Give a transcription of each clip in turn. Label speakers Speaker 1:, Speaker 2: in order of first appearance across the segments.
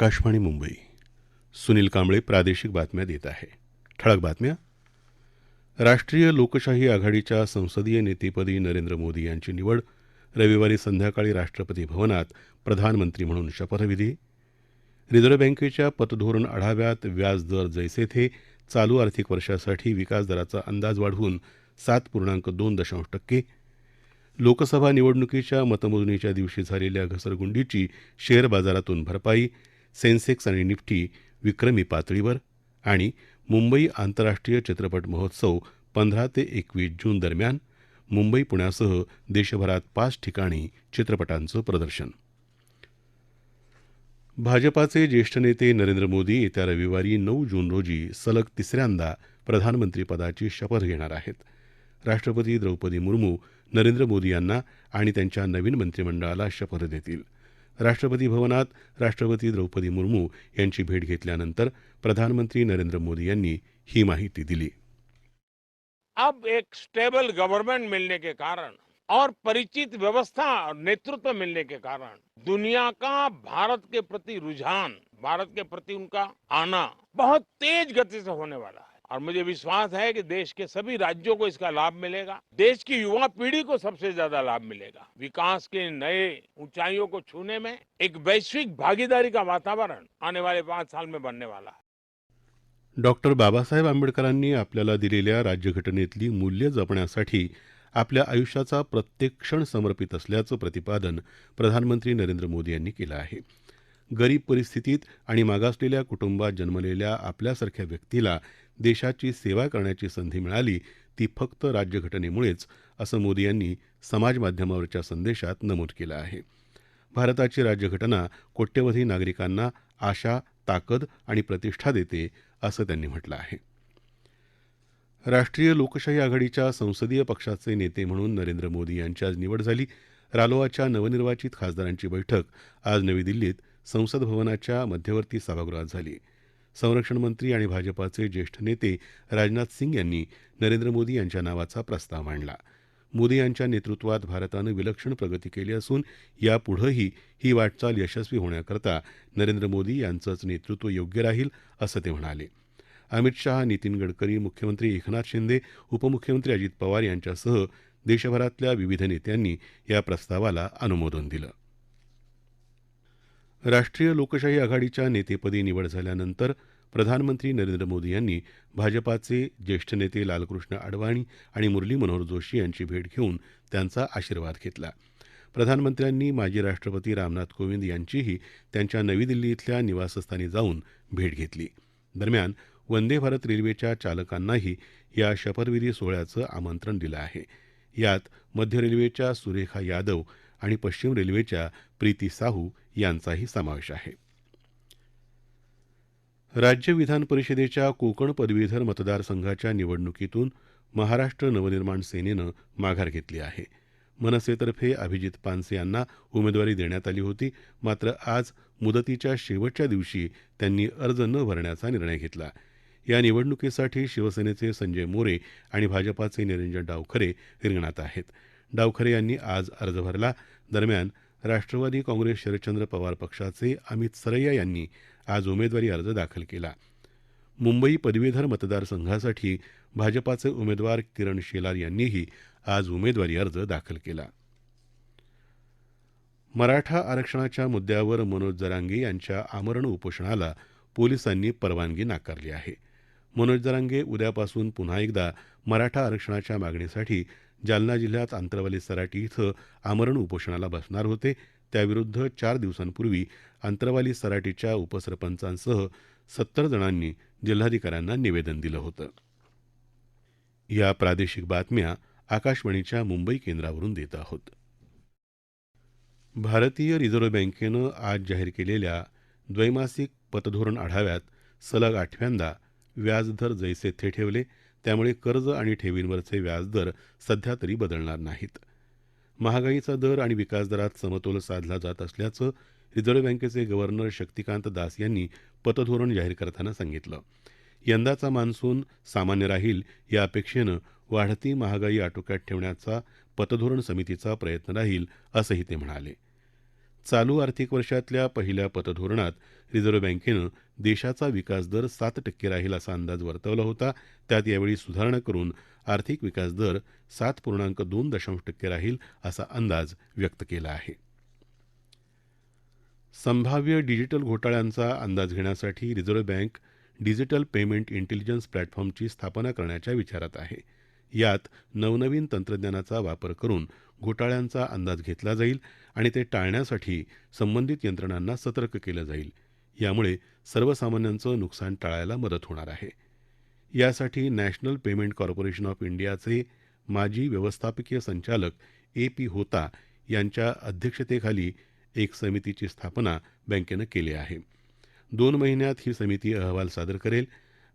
Speaker 1: आकाशवाणी मुंबई सुनील कांबळे प्रादेशिक बातम्या देत आहे ठळक बातम्या राष्ट्रीय लोकशाही आघाडीच्या संसदीय नेतेपदी नरेंद्र मोदी यांची निवड रविवारी संध्याकाळी राष्ट्रपती भवनात प्रधानमंत्री म्हणून शपथविधी रिझर्व्ह बँकेच्या पतधोरण आढाव्यात व्याजदर दर जैसे थे चालू आर्थिक वर्षासाठी विकास दराचा अंदाज वाढवून सात पूर्णांक दोन दशांश टक्के लोकसभा निवडणुकीच्या मतमोजणीच्या दिवशी झालेल्या घसरगुंडीची शेअर बाजारातून भरपाई सेन्सेक्स आणि निफ्टी विक्रमी पातळीवर आणि मुंबई आंतरराष्ट्रीय चित्रपट महोत्सव पंधरा ते एकवीस जून दरम्यान मुंबई पुण्यासह देशभरात पाच ठिकाणी चित्रपटांचं प्रदर्शन भाजपाचे ज्येष्ठ नेते नरेंद्र मोदी येत्या रविवारी नऊ जून रोजी सलग तिसऱ्यांदा प्रधानमंत्रीपदाची शपथ घेणार आहेत राष्ट्रपती द्रौपदी मुर्मू नरेंद्र मोदी यांना आणि त्यांच्या नवीन मंत्रिमंडळाला शपथ देतील राष्ट्रपती भवनात राष्ट्रपती द्रौपदी मुर्मू यांची भेट घेतल्यानंतर प्रधानमंत्री नरेंद्र मोदी यांनी ही माहिती दिली
Speaker 2: अब एक स्टेबल गवर्नमेंट मिलने के कारण और परिचित व्यवस्था और नेतृत्व मिलने के कारण दुनिया का भारत के प्रति रुझान भारत के प्रति उनका आना बहुत तेज गति से होने वाला है और मुझे विश्वास है कि देश के सभी राज्यों को इसका लाभ मिलेगा देश की युवा पीढ़ी को सबसे ज्यादा लाभ मिलेगा विकास के नए ऊंचाइयों को छूने में एक वैश्विक भागीदारी का वातावरण आने वाले पांच साल में बनने वाला
Speaker 1: है डॉक्टर बाबासाहेब आंबेडकरांनी आपल्याला दिलेल्या राज्यघटनेतली मूल्य जपण्यासाठी आपल्या आयुष्याचा प्रत्येक क्षण समर्पित असल्याचं प्रतिपादन प्रधानमंत्री नरेंद्र मोदी यांनी केलं आहे गरीब परिस्थितीत आणि मागासलेल्या कुटुंबात जन्मलेल्या आपल्यासारख्या व्यक्तीला देशाची सेवा करण्याची संधी मिळाली ती फक्त राज्यघटनेमुळेच असं मोदी यांनी समाजमाध्यमावरच्या संदेशात नमूद केलं आहे भारताची राज्यघटना कोट्यवधी नागरिकांना आशा ताकद आणि प्रतिष्ठा देते असं त्यांनी म्हटलं आहे राष्ट्रीय लोकशाही आघाडीच्या संसदीय पक्षाचे नेते म्हणून नरेंद्र मोदी यांची आज निवड झाली रालोआच्या नवनिर्वाचित खासदारांची बैठक आज नवी दिल्लीत संसद भवनाच्या मध्यवर्ती सभागृहात झाली संरक्षण मंत्री आणि भाजपाचे ज्येष्ठ नेते राजनाथ सिंग यांनी नरेंद्र मोदी यांच्या नावाचा प्रस्ताव मांडला मोदी यांच्या नेतृत्वात भारतानं विलक्षण प्रगती केली असून यापुढंही ही वाटचाल यशस्वी होण्याकरता नरेंद्र मोदी यांचंच नेतृत्व योग्य राहील असं ते म्हणाले अमित शाह नितीन गडकरी मुख्यमंत्री एकनाथ शिंदे उपमुख्यमंत्री अजित पवार यांच्यासह देशभरातल्या विविध नेत्यांनी या प्रस्तावाला अनुमोदन दिलं राष्ट्रीय लोकशाही आघाडीच्या नेतेपदी निवड झाल्यानंतर प्रधानमंत्री नरेंद्र मोदी यांनी भाजपाचे ज्येष्ठ नेते लालकृष्ण अडवाणी आणि मुरली मनोहर जोशी यांची भेट घेऊन त्यांचा आशीर्वाद घेतला प्रधानमंत्र्यांनी माजी राष्ट्रपती रामनाथ कोविंद यांचीही त्यांच्या नवी दिल्ली इथल्या निवासस्थानी जाऊन भेट घेतली दरम्यान वंदे भारत रेल्वेच्या चालकांनाही या शपथविधी सोहळ्याचं आमंत्रण दिलं आहे यात मध्य रेल्वेच्या सुरेखा यादव आणि पश्चिम रेल्वेच्या प्रीती साहू यांचाही समावेश आहे राज्य विधान परिषदेच्या कोकण पदवीधर मतदारसंघाच्या निवडणुकीतून महाराष्ट्र नवनिर्माण सेनेनं माघार घेतली आहे मनसेतर्फे अभिजित पानसे यांना उमेदवारी देण्यात आली होती मात्र आज मुदतीच्या शेवटच्या दिवशी त्यांनी अर्ज न भरण्याचा निर्णय घेतला या निवडणुकीसाठी शिवसेनेचे संजय मोरे आणि भाजपाचे निरंजन डावखरे रिंगणात आहेत डावखरे यांनी आज अर्ज भरला दरम्यान राष्ट्रवादी काँग्रेस शरदचंद्र पवार पक्षाचे अमित सरैया यांनी आज उमेदवारी अर्ज दाखल केला मुंबई पदवीधर मतदारसंघासाठी भाजपाचे उमेदवार किरण शेलार यांनीही आज उमेदवारी अर्ज दाखल केला मराठा आरक्षणाच्या मुद्द्यावर मनोज जरांगे यांच्या आमरण उपोषणाला पोलिसांनी परवानगी नाकारली आहे मनोज जरांगे उद्यापासून पुन्हा एकदा मराठा आरक्षणाच्या मागणीसाठी जालना जिल्ह्यात आंतरवाली सराटी इथं आमरण उपोषणाला बसणार होते त्याविरुद्ध चार दिवसांपूर्वी आंतरवाली सराटीच्या उपसरपंचांसह सत्तर जणांनी जिल्हाधिकाऱ्यांना निवेदन दिलं होतं या प्रादेशिक बातम्या आकाशवाणीच्या मुंबई केंद्रावरून देत आहोत भारतीय रिझर्व्ह बँकेनं आज जाहीर केलेल्या द्वैमासिक पतधोरण आढाव्यात सलग आठव्यांदा व्याजदर जैसे थे ठेवले थे त्यामुळे कर्ज आणि ठेवींवरचे व्याजदर सध्या तरी बदलणार नाहीत महागाईचा दर आणि विकासदरात समतोल साधला जात असल्याचं रिझर्व्ह बँकेचे गव्हर्नर शक्तिकांत दास यांनी पतधोरण जाहीर करताना सांगितलं यंदाचा मान्सून सामान्य राहील या अपेक्षेनं वाढती महागाई आटोक्यात ठेवण्याचा पतधोरण समितीचा प्रयत्न राहील असंही ते म्हणाले चालू आर्थिक वर्षातल्या पहिल्या पतधोरणात रिझर्व्ह बँकेनं देशाचा विकास दर सात टक्के राहील असा अंदाज वर्तवला होता त्यात यावेळी सुधारणा करून आर्थिक विकास दर सात पूर्णांक दोन दशांश टक्के राहील असा अंदाज व्यक्त केला आहे संभाव्य डिजिटल घोटाळ्यांचा अंदाज घेण्यासाठी reserve bank digital payment intelligence प्लॅटफॉर्मची स्थापना करण्याच्या विचारात आहे यात नवनवीन तंत्रज्ञानाचा वापर करून घोटाळ्यांचा अंदाज घेतला जाईल आणि ते टाळण्यासाठी संबंधित यंत्रणांना सतर्क केलं जाईल यामुळे सर्वसामान्यांचं नुकसान टाळायला मदत होणार आहे यासाठी नॅशनल पेमेंट कॉर्पोरेशन ऑफ इंडियाचे माजी व्यवस्थापकीय संचालक ए पी होता यांच्या अध्यक्षतेखाली एक समितीची स्थापना बँकेनं केली आहे दोन महिन्यात ही समिती अहवाल सादर करेल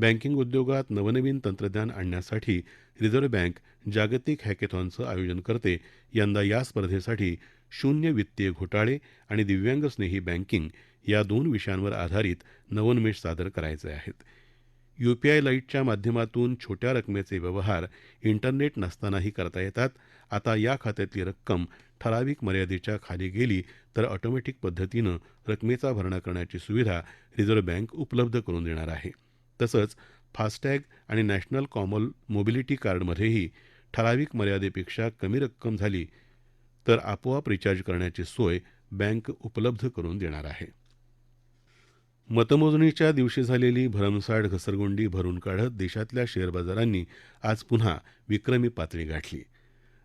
Speaker 1: बँकिंग उद्योगात नवनवीन तंत्रज्ञान आणण्यासाठी रिझर्व्ह बँक जागतिक हॅकेथॉनचं आयोजन करते यंदा या स्पर्धेसाठी शून्य वित्तीय घोटाळे आणि दिव्यांग स्नेही बँकिंग या दोन विषयांवर आधारित नवोन्मेष सादर करायचे आहेत युपीआय लाईटच्या माध्यमातून छोट्या रकमेचे व्यवहार इंटरनेट नसतानाही करता येतात आता या खात्यातली रक्कम ठराविक मर्यादेच्या खाली गेली तर ऑटोमॅटिक पद्धतीनं रकमेचा भरणा करण्याची सुविधा रिझर्व्ह बँक उपलब्ध करून देणार आहे तसंच फास्टॅग आणि नॅशनल कॉमन मोबिलिटी कार्डमध्येही ठराविक मर्यादेपेक्षा कमी रक्कम झाली तर आपोआप रिचार्ज करण्याची सोय बँक उपलब्ध करून देणार आहे मतमोजणीच्या दिवशी झालेली भरमसाठ घसरगुंडी भरून काढत देशातल्या शेअर बाजारांनी आज पुन्हा विक्रमी पातळी गाठली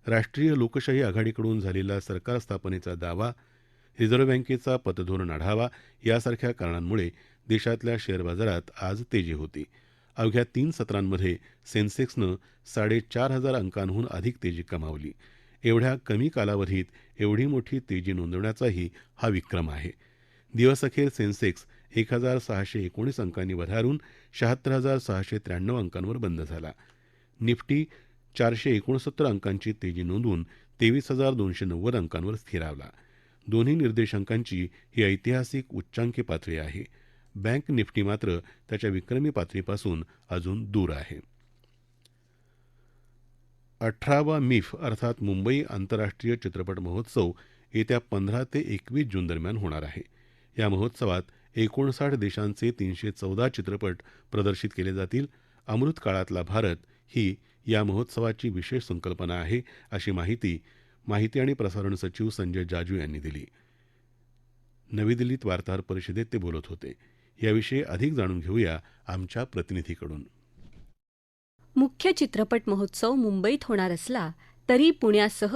Speaker 1: राष्ट्रीय लोकशाही आघाडीकडून झालेला सरकार स्थापनेचा दावा रिझर्व्ह बँकेचा पतधोरण आढावा यासारख्या कारणांमुळे देशातल्या शेअर बाजारात आज तेजी होती अवघ्या तीन सत्रांमध्ये सेन्सेक्सनं साडेचार हजार अंकांहून अधिक तेजी कमावली एवढ्या कमी कालावधीत एवढी मोठी तेजी नोंदवण्याचाही हा विक्रम आहे दिवसअखेर सेन्सेक्स एक हजार सहाशे एकोणीस अंकांनी वधारून शहात्तर हजार सहाशे त्र्याण्णव अंकांवर बंद झाला निफ्टी चारशे एकोणसत्तर अंकांची तेजी नोंदवून तेवीस हजार दोनशे नव्वद अंकांवर स्थिरावला दोन्ही निर्देशांकांची ही ऐतिहासिक उच्चांकी पातळी आहे बँक निफ्टी मात्र त्याच्या विक्रमी पातळीपासून अजून दूर आहे अठरावा मिफ अर्थात मुंबई आंतरराष्ट्रीय चित्रपट महोत्सव येत्या पंधरा ते एकवीस जून दरम्यान होणार आहे या महोत्सवात एकोणसाठ देशांचे तीनशे चौदा चित्रपट प्रदर्शित केले जातील अमृत काळातला भारत ही या महोत्सवाची विशेष संकल्पना आहे अशी माहिती माहिती आणि प्रसारण सचिव संजय जाजू यांनी दिली नवी दिल्लीत वार्ताहर परिषदेत ते बोलत होते याविषयी अधिक जाणून घेऊया आमच्या प्रतिनिधीकडून
Speaker 3: मुख्य चित्रपट महोत्सव मुंबईत होणार असला तरी पुण्यासह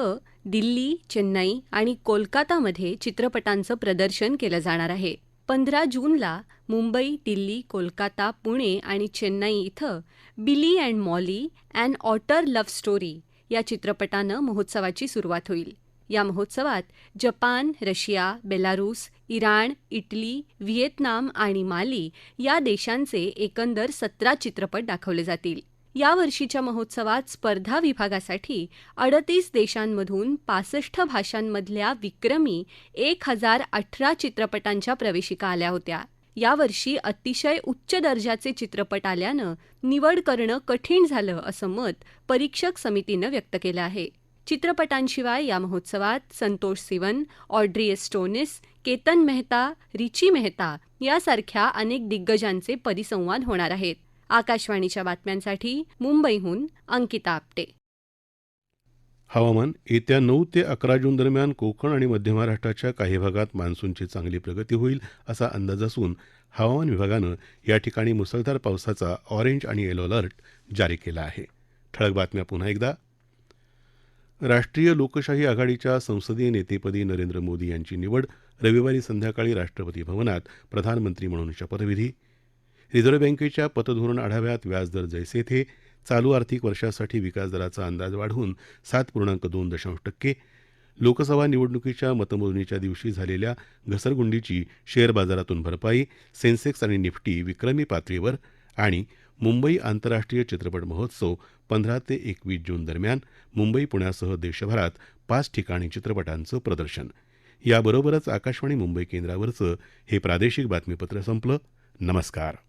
Speaker 3: दिल्ली चेन्नई आणि कोलकातामध्ये चित्रपटांचं प्रदर्शन केलं जाणार आहे पंधरा जूनला मुंबई दिल्ली कोलकाता पुणे आणि चेन्नई इथं Billy and Molly and otter love story या चित्रपटानं महोत्सवाची सुरुवात होईल या महोत्सवात Japan Russia Belarus Iran Italy Vietnam आणि माली या देशांचे एकंदर सतरा चित्रपट दाखवले जातील यावर्षीच्या महोत्सवात स्पर्धा विभागासाठी अडतीस देशांमधून पासष्ट भाषांमधल्या विक्रमी एक हजार अठरा चित्रपटांच्या प्रवेशिका आल्या होत्या यावर्षी अतिशय उच्च दर्जाचे चित्रपट आल्यानं निवड करणं कठीण झालं असं मत परीक्षक समितीनं व्यक्त केलं आहे चित्रपटांशिवाय या महोत्सवात Santosh Sivan Audrey Stonis Ketan Mehta Richie Mehta यासारख्या अनेक दिग्गजांचे परिसंवाद होणार आहेत आकाशवाणीच्या बातम्यांसाठी मुंबईहून अंकिता आपटे
Speaker 1: हवामान येत्या नऊ ते अकरा जून दरम्यान कोकण आणि मध्य महाराष्ट्राच्या काही भागात मान्सूनची चांगली प्रगती होईल असा अंदाज असून हवामान विभागानं या ठिकाणी मुसळधार पावसाचा ऑरेंज आणि येलो अलर्ट जारी केला आहे ठळक बातम्या पुन्हा एकदा राष्ट्रीय लोकशाही आघाडीच्या संसदीय नेतेपदी नरेंद्र मोदी यांची निवड रविवारी संध्याकाळी राष्ट्रपती भवनात प्रधानमंत्री म्हणून शपथविधी रिझर्व्ह बँकेच्या पतधोरण आढाव्यात व्याजदर जैसे थे चालू आर्थिक वर्षासाठी विकास दराचा अंदाज वाढवून सात पूर्णांक दोन दशांश टक्के लोकसभा निवडणुकीच्या मतमोजणीच्या दिवशी झालेल्या घसरगुंडीची शेअर बाजारातून भरपाई सेन्सेक्स आणि निफ्टी विक्रमी पातळीवर आणि मुंबई आंतरराष्ट्रीय चित्रपट महोत्सव पंधरा ते एकवीस जून दरम्यान मुंबई पुण्यासह देशभरात पाच ठिकाणी चित्रपटांचं प्रदर्शन याबरोबरच आकाशवाणी मुंबई केंद्रावरचं हे प्रादेशिक बातमीपत्र संपलं नमस्कार